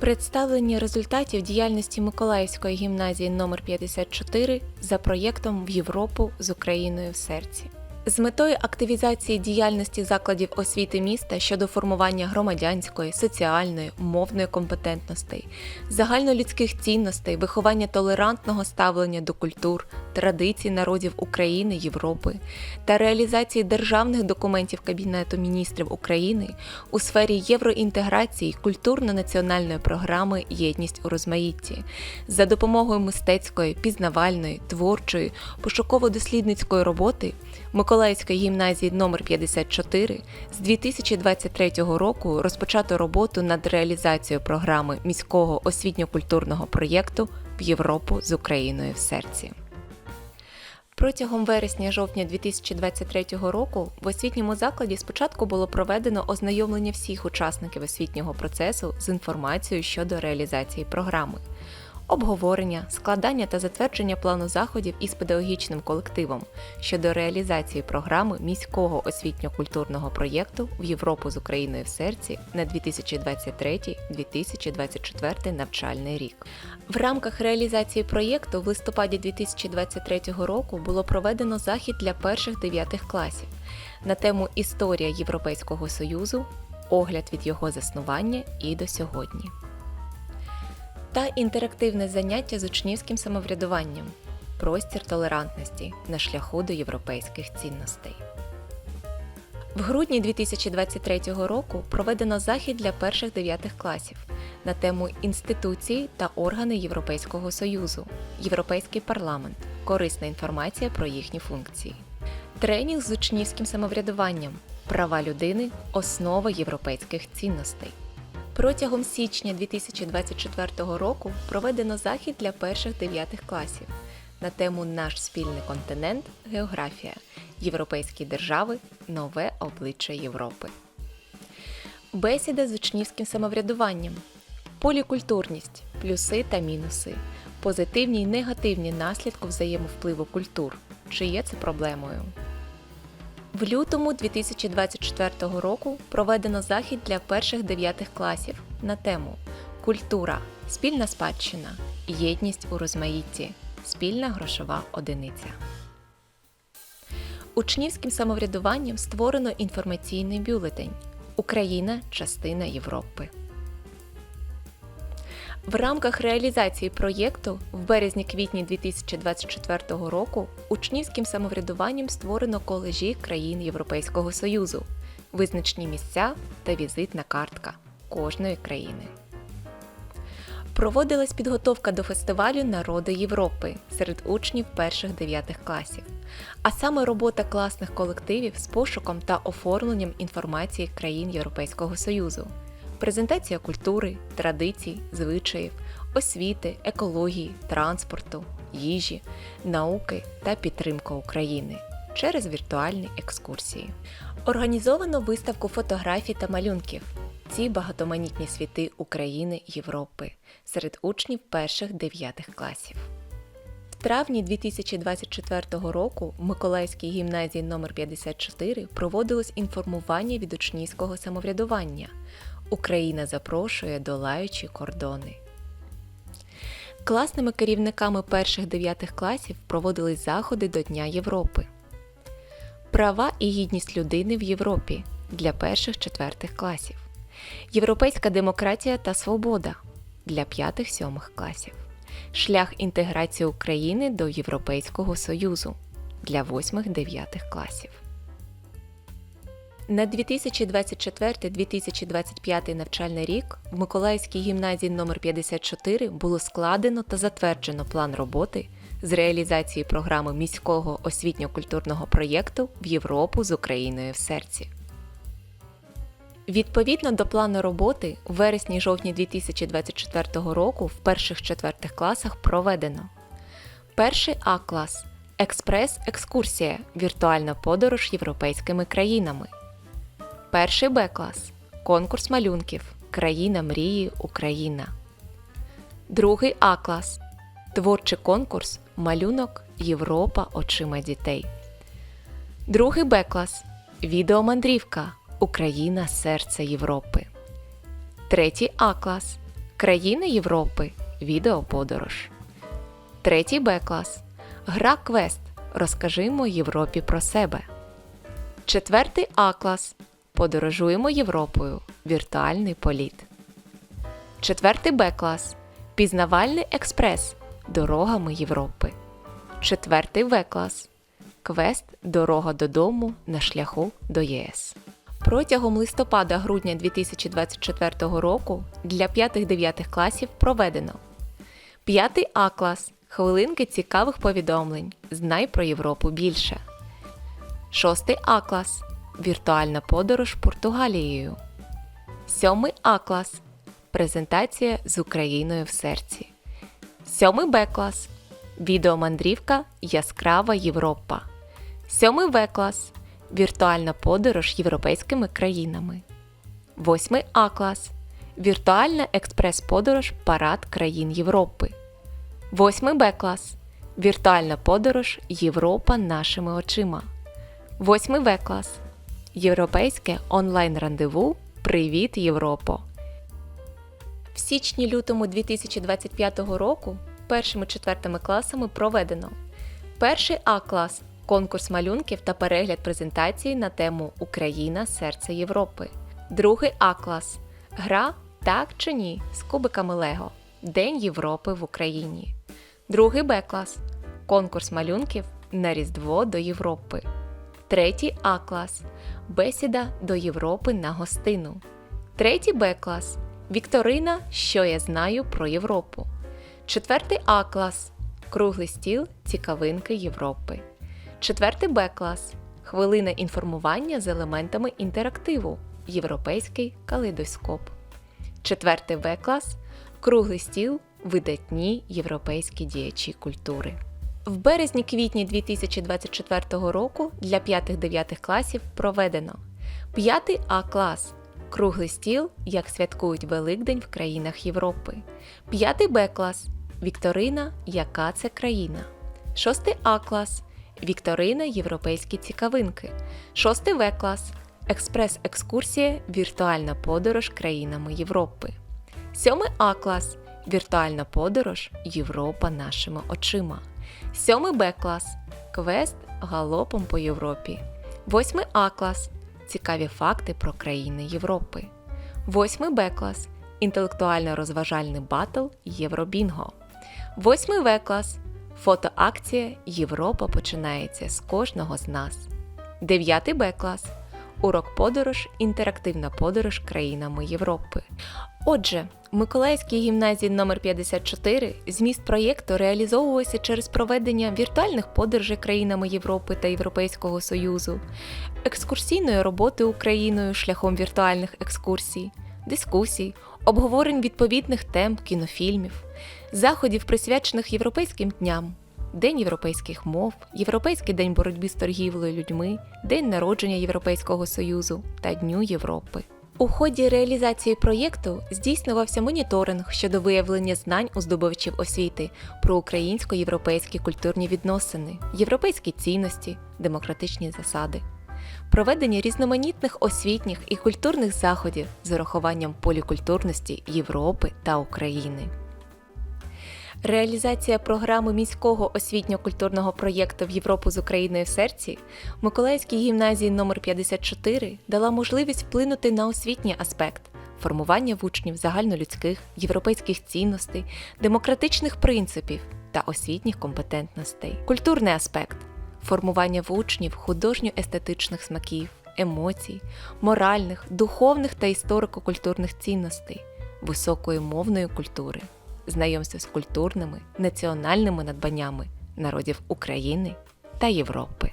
Представлення результатів діяльності Миколаївської гімназії номер 54 за проєктом в Європу з Україною в серці. З метою активізації діяльності закладів освіти міста щодо формування громадянської, соціальної, мовної компетентностей, загальнолюдських цінностей, виховання толерантного ставлення до культур, традицій народів України, Європи та реалізації державних документів Кабінету міністрів України у сфері євроінтеграції культурно-національної програми Єдність у розмаїтті за допомогою мистецької, пізнавальної, творчої, пошуково-дослідницької роботи Миколаївської гімназії номер 54 з 2023 року розпочато роботу над реалізацією програми міського освітньо-культурного проєкту в Європу з Україною в серці. Протягом вересня-жовтня 2023 року в освітньому закладі спочатку було проведено ознайомлення всіх учасників освітнього процесу з інформацією щодо реалізації програми, обговорення, складання та затвердження плану заходів із педагогічним колективом щодо реалізації програми міського освітньо-культурного проєкту в Європу з Україною в серці на 2023-2024 навчальний рік. В рамках реалізації проєкту в листопаді 2023 року було проведено захід для перших дев'ятих класів на тему Історія Європейського Союзу, огляд від його заснування і до сьогодні. Та інтерактивне заняття з учнівським самоврядуванням, простір толерантності на шляху до європейських цінностей. В грудні 2023 року проведено захід для перших дев'ятих класів на тему інституції та органи Європейського Союзу, Європейський парламент, корисна інформація про їхні функції. Тренінг з учнівським самоврядуванням, права людини, основа європейських цінностей. Протягом січня 2024 року проведено захід для перших дев'ятих класів на тему Наш спільний континент Географія Європейські держави Нове обличчя Європи. Бесіда з учнівським самоврядуванням, полікультурність, плюси та мінуси, позитивні й негативні наслідки взаємовпливу культур. Чи є це проблемою? В лютому 2024 року проведено захід для перших дев'ятих класів на тему Культура, спільна спадщина, єдність у розмаїтті, спільна грошова одиниця. Учнівським самоврядуванням створено інформаційний бюлетень Україна частина Європи. В рамках реалізації проєкту в березні-квітні 2024 року учнівським самоврядуванням створено колежі країн Європейського Союзу, визначні місця та візитна картка кожної країни. Проводилась підготовка до фестивалю Народи Європи серед учнів перших дев'ятих класів, а саме робота класних колективів з пошуком та оформленням інформації країн Європейського Союзу презентація культури, традицій, звичаїв, освіти, екології, транспорту, їжі, науки та підтримка України через віртуальні екскурсії. Організовано виставку фотографій та малюнків. Ці багатоманітні світи України Європи серед учнів перших дев'ятих класів. В травні 2024 року в Миколаївській гімназії номер 54 проводилось інформування від учнівського самоврядування. Україна запрошує долаючі кордони. Класними керівниками перших дев'ятих класів проводились заходи до Дня Європи. Права і гідність людини в Європі для перших четвертих класів. Європейська демократія та свобода для п'ятих-сьомих класів. Шлях інтеграції України до Європейського Союзу для восьмих-дев'ятих класів. На 2024-2025 навчальний рік в Миколаївській гімназії номер 54 було складено та затверджено план роботи з реалізації програми міського освітньо-культурного проєкту в Європу з Україною в серці. Відповідно до плану роботи, у вересні-жовтні 2024 року в перших четвертих класах проведено перший А клас експрес-екскурсія віртуальна подорож європейськими країнами. Перший Б клас конкурс малюнків Країна мрії Україна. Другий А клас творчий конкурс Малюнок Європа очима дітей. Другий Б клас Відеомандрівка Україна серце Європи. Третій А клас Країни Європи. Відеоподорож. Третій Б клас. Гра квест. Розкажімо Європі про себе. Четвертий А клас. Подорожуємо Європою. Віртуальний політ. Четвертий Б клас. Пізнавальний експрес. Дорогами Європи. Четвертий В клас. Квест Дорога додому на шляху до ЄС. Протягом листопада-грудня 2024 року для 5-9 класів проведено 5 А клас. Хвилинки цікавих повідомлень. Знай про Європу більше. 6 А клас. Віртуальна подорож Португалією. 7 А клас. Презентація з Україною в серці. 7 Б клас. Відеомандрівка Яскрава Європа. 7 В клас. Віртуальна подорож європейськими країнами. 8 А клас. Віртуальна експрес-подорож Парад країн Європи. 8 Б клас. Віртуальна подорож Європа нашими очима. 8 В клас. Європейське онлайн-рандеву Привіт Європо. В січні-лютому 2025 року першими четвертими класами проведено перший А клас конкурс малюнків та перегляд презентації на тему Україна серце Європи. Другий А клас гра Так чи ні з кубиками Лего День Європи в Україні. Другий Б клас конкурс малюнків на Різдво до Європи. Третій А клас Бесіда до Європи на гостину. Третій Б клас Вікторина Що я знаю про Європу. Четвертий А клас Круглий стіл Цікавинки Європи. Четвертий Б клас Хвилина інформування з елементами інтерактиву. Європейський калейдоскоп. Четвертий В клас Круглий стіл Видатні європейські діячі культури. В березні-квітні 2024 року для 5-9 класів проведено 5 А клас Круглий стіл, як святкують Великдень в країнах Європи. 5 Б клас Вікторина Яка це країна. 6 А клас Вікторина Європейські цікавинки. 6 В клас Експрес-екскурсія Віртуальна подорож країнами Європи. 7 А клас Віртуальна подорож Європа нашими очима. 7 Б клас Квест галопом по Європі. 8 А клас Цікаві факти про країни Європи. 8 Б клас Інтелектуально-розважальний батл Євробінго. 8 В клас Фотоакція Європа починається з кожного з нас. 9 Б клас Урок подорож інтерактивна подорож країнами Європи. Отже, в Миколаївській гімназії номер 54 зміст проєкту реалізовувався через проведення віртуальних подорожей країнами Європи та Європейського Союзу, екскурсійної роботи Україною шляхом віртуальних екскурсій, дискусій, обговорень відповідних тем кінофільмів, заходів, присвячених європейським дням. День європейських мов, Європейський день боротьби з торгівлею людьми, День народження Європейського Союзу та Дню Європи. У ході реалізації проєкту здійснювався моніторинг щодо виявлення знань у здобувачів освіти про українсько-європейські культурні відносини, європейські цінності, демократичні засади, проведення різноманітних освітніх і культурних заходів з урахуванням полікультурності Європи та України. Реалізація програми міського освітньо-культурного проєкту в Європу з Україною в серці Миколаївській гімназії номер 54 дала можливість вплинути на освітній аспект формування в учнів загальнолюдських, європейських цінностей, демократичних принципів та освітніх компетентностей. Культурний аспект формування в учнів художньо-естетичних смаків, емоцій, моральних, духовних та історико-культурних цінностей, високої мовної культури знайомство з культурними національними надбаннями народів України та Європи.